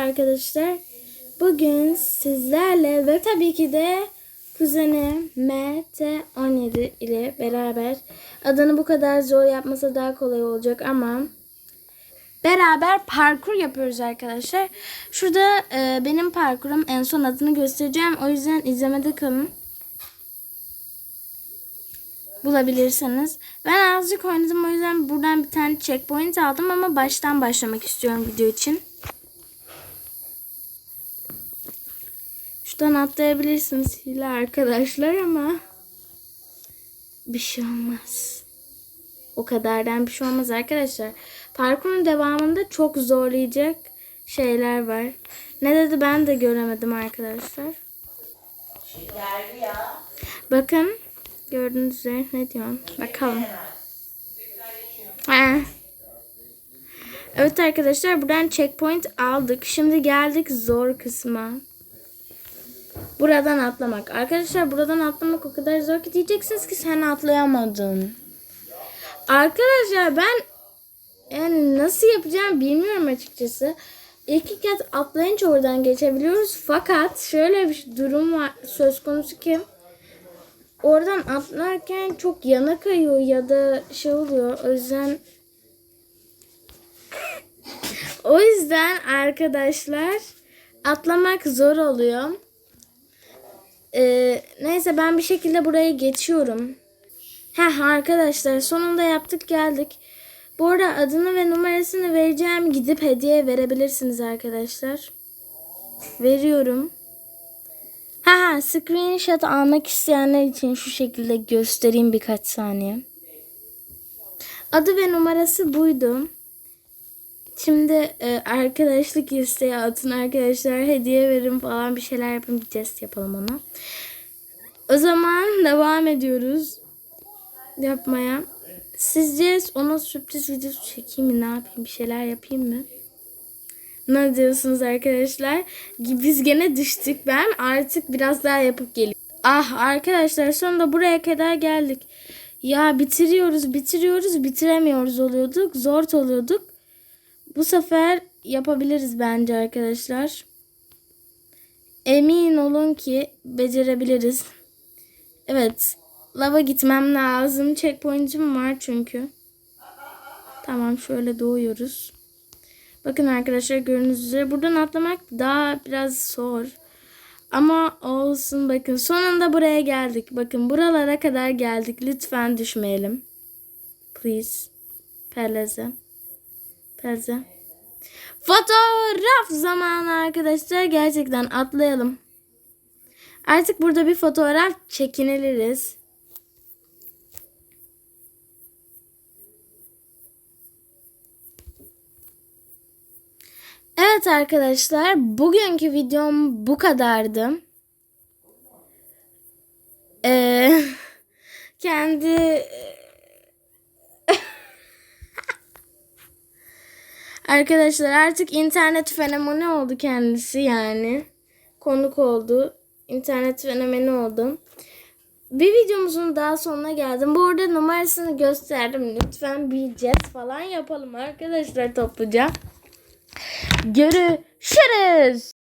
arkadaşlar. Bugün sizlerle ve tabii ki de kuzenim MT17 ile beraber adını bu kadar zor yapmasa daha kolay olacak ama beraber parkur yapıyoruz arkadaşlar. Şurada e, benim parkurum en son adını göstereceğim. O yüzden izlemede kalın. Bulabilirsiniz. Ben azıcık oynadım o yüzden buradan bir tane checkpoint aldım ama baştan başlamak istiyorum video için. Şuradan atlayabilirsiniz hile arkadaşlar ama bir şey olmaz. O kadardan bir şey olmaz arkadaşlar. Parkurun devamında çok zorlayacak şeyler var. Ne dedi ben de göremedim arkadaşlar. Bakın gördüğünüz üzere ne diyorum. Bakalım. Ha. Evet arkadaşlar buradan checkpoint aldık. Şimdi geldik zor kısma. Buradan atlamak. Arkadaşlar buradan atlamak o kadar zor ki diyeceksiniz ki sen atlayamadın. Arkadaşlar ben yani nasıl yapacağım bilmiyorum açıkçası. İki kez atlayınca oradan geçebiliyoruz. Fakat şöyle bir durum var söz konusu ki oradan atlarken çok yana kayıyor ya da şey oluyor. O yüzden o yüzden arkadaşlar atlamak zor oluyor. Ee, neyse ben bir şekilde buraya geçiyorum. Heh arkadaşlar sonunda yaptık geldik. Bu arada adını ve numarasını vereceğim. Gidip hediye verebilirsiniz arkadaşlar. Veriyorum. Ha ha screenshot almak isteyenler için şu şekilde göstereyim birkaç saniye. Adı ve numarası buydu. Şimdi e, arkadaşlık isteği atın arkadaşlar. Hediye verin falan bir şeyler yapın. Bir test yapalım ona. O zaman devam ediyoruz yapmaya. Sizce ona sürpriz videosu çekeyim mi? Ne yapayım? Bir şeyler yapayım mı? Ne diyorsunuz arkadaşlar? Biz gene düştük. Ben artık biraz daha yapıp geliyorum. Ah arkadaşlar sonunda buraya kadar geldik. Ya bitiriyoruz, bitiriyoruz, bitiremiyoruz oluyorduk. Zor oluyorduk. Bu sefer yapabiliriz bence arkadaşlar. Emin olun ki becerebiliriz. Evet. Lava gitmem lazım. Checkpoint'im var çünkü. Tamam şöyle doğuyoruz. Bakın arkadaşlar gördüğünüz üzere buradan atlamak daha biraz zor. Ama olsun bakın sonunda buraya geldik. Bakın buralara kadar geldik. Lütfen düşmeyelim. Please. Perleze. Perze. Fotoğraf zamanı arkadaşlar. Gerçekten atlayalım. Artık burada bir fotoğraf çekiniliriz. Evet arkadaşlar bugünkü videom bu kadardı. Ee, kendi Arkadaşlar artık internet fenomeni oldu kendisi yani. Konuk oldu. İnternet fenomeni oldu. Bir videomuzun daha sonuna geldim. Bu arada numarasını gösterdim. Lütfen bir jet falan yapalım arkadaşlar topluca. Görüşürüz.